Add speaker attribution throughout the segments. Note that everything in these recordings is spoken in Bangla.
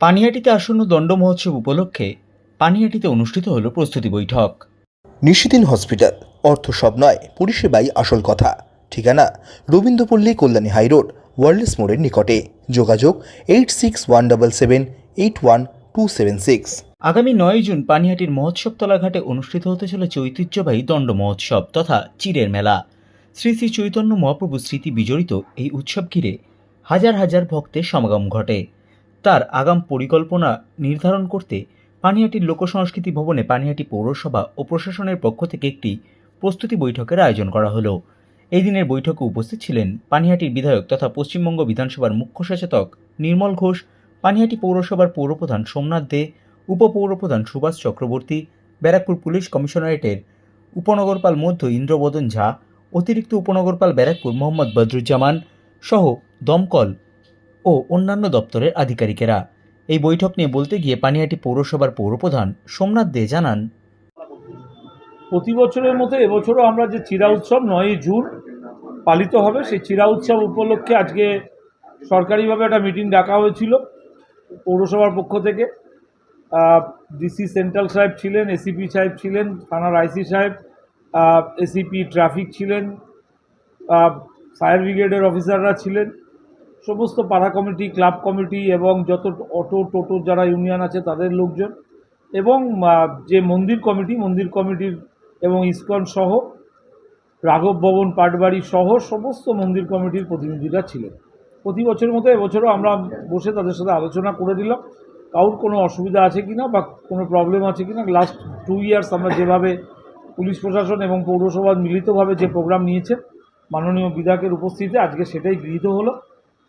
Speaker 1: পানিহাটিতে আসন্ন দণ্ড মহোৎসব উপলক্ষে পানিহাটিতে অনুষ্ঠিত হল প্রস্তুতি বৈঠক।
Speaker 2: নিশিদিন হসপিটাল অর্থ সব নয় পরিষেবাই আসল কথা। ঠিকানা রবীন্দ্রপল্লী কল্যাণী হাইরোড ওয়ার্ল্ডস মোড়ের নিকটে। যোগাযোগ eight six one double seven eight one two seven six
Speaker 1: আগামী নয় জুন পানিহাটির মহোৎসব তলাঘাটে অনুষ্ঠিত হতে চলেছে ঐতিহ্যবাহী দণ্ড মহোৎসব তথা চিরের মেলা। শ্রী শ্রী চৈতন্য মহাপ্রভু স্মৃতি বিজড়িত এই উৎসব ঘিরে হাজার হাজার ভক্তের সমাগম ঘটে। তার আগাম পরিকল্পনা নির্ধারণ করতে পানিহাটির লোকসংস্কৃতি ভবনে পানিহাটি পৌরসভা ও প্রশাসনের পক্ষ থেকে একটি প্রস্তুতি বৈঠকের আয়োজন করা হলো। এই দিনের বৈঠকে উপস্থিত ছিলেন পানিহাটির বিধায়ক তথা পশ্চিমবঙ্গ বিধানসভার মুখ্য সচেতক নির্মল ঘোষ পানিহাটি পৌরসভার পৌরপ্রধান সোমনাথ দে, উপপৌরপ্রধান সুভাষ চক্রবর্তী, ব্যারাকপুর পুলিশ কমিশনারেটের উপনগরপাল মধ্য ইন্দ্রবদন ঝা, অতিরিক্ত উপনগরপাল ব্যারাকপুর মোহাম্মদ বদরুজ্জামান সহ দমকল ও অন্যান্য দপ্তরের আধিকারিকেরা। এই বৈঠক নিয়ে বলতে গিয়ে পানিহাটি পৌরসভার পৌরপ্রধান সোমনাথ দে জানান,
Speaker 3: প্রতি বছরের মতো এবছরও আমরা যে চিরা উৎসব নয়ই জুন পালিত হবে, সেই চিরা উৎসব উপলক্ষে আজকে সরকারিভাবে একটা মিটিং ডাকা হয়েছিল পৌরসভার পক্ষ থেকে। ডিসি সেন্ট্রাল সাহেব ছিলেন এসিপি সাহেব ছিলেন, থানার আইসি সাহেব এসিপি ট্রাফিক ছিলেন ফায়ার ব্রিগেডের অফিসাররা ছিলেন। সমস্ত পাড়া কমিটি, ক্লাব কমিটি এবং যত অটো, টোটো যারা ইউনিয়ন আছে তাদের লোকজন এবং যে মন্দির কমিটি, মন্দির কমিটির এবং ইসকন সহ, রাঘব ভবন, পাটবাড়ি সহ সমস্ত মন্দির কমিটির প্রতিনিধিরা ছিলেন। প্রতি বছরের মতো এবছরও আমরা বসে তাদের সাথে আলোচনা করে দিলাম কারোর কোনো অসুবিধা আছে কি না বা কোনো প্রবলেম আছে কি না লাস্ট টু ইয়ার্স আমরা যেভাবে পুলিশ প্রশাসন এবং পৌরসভা মিলিতভাবে যে প্রোগ্রাম নিয়েছে মাননীয় বিধায়কের উপস্থিতিতে আজকে সেটাই গৃহীত হলো।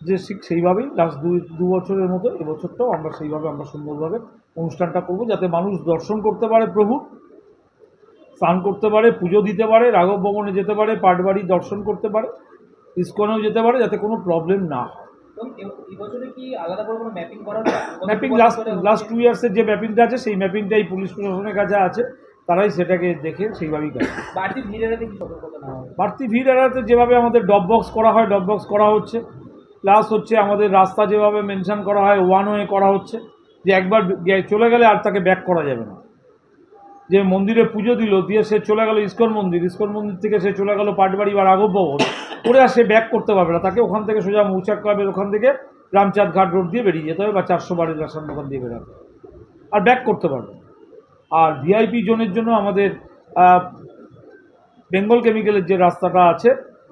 Speaker 3: যে ঠিক সেইভাবেই লাস্ট দুই দু বছরের মতো এবছরটাও আমরা সেইভাবে আমরা সুন্দরভাবে অনুষ্ঠানটা করব যাতে মানুষ দর্শন করতে পারে প্রভু স্নান করতে পারে পুজো দিতে পারে রাঘব ভবনে যেতে পারে পাটবাড়ি দর্শন করতে পারে ইস্কনেও যেতে পারে যাতে কোনো প্রবলেম না হয়।
Speaker 4: ম্যাপিং
Speaker 3: লাস্ট লাস্ট টু ইয়ার্সের যে ম্যাপিংটা আছে সেই ম্যাপিংটাই পুলিশ প্রশাসনের কাছে আছে তারাই সেটাকে দেখে সেইভাবেই কাজ করে।
Speaker 4: বাড়তি ভিড় এড়াতে
Speaker 3: বাড়তি ভিড় এড়াতে যেভাবে আমাদের ডব বক্স করা হয় ডব বক্স করা হচ্ছে প্লাস হচ্ছে আমাদের রাস্তা যেভাবে মেনশান করা হয় ওয়ান ওয়ে করা হচ্ছে, যে একবার চলে গেলে আর তাকে ব্যাক করা যাবে না। যে মন্দিরে পুজো দিল, দিয়ে সে চলে গেল ইস্কন মন্দির ইস্কন মন্দির থেকে সে চলে গেল পাটবাড়ি বা রাঘব ভবন করে আর সে ব্যাক করতে পারবে না। তাকে ওখান থেকে সোজা মৌচাক ক্লাবের ওখান থেকে রামচাঁদ ঘাট রোড দিয়ে বেরিয়ে যেতে হবে বা চারশো বাড়ির রাস্তার দোকান দিয়ে বেরোতে আর ব্যাক করতে পারবে। আর ভিআইপি জোনের জন্য আমাদের বেঙ্গল কেমিক্যালের যে রাস্তাটা আছে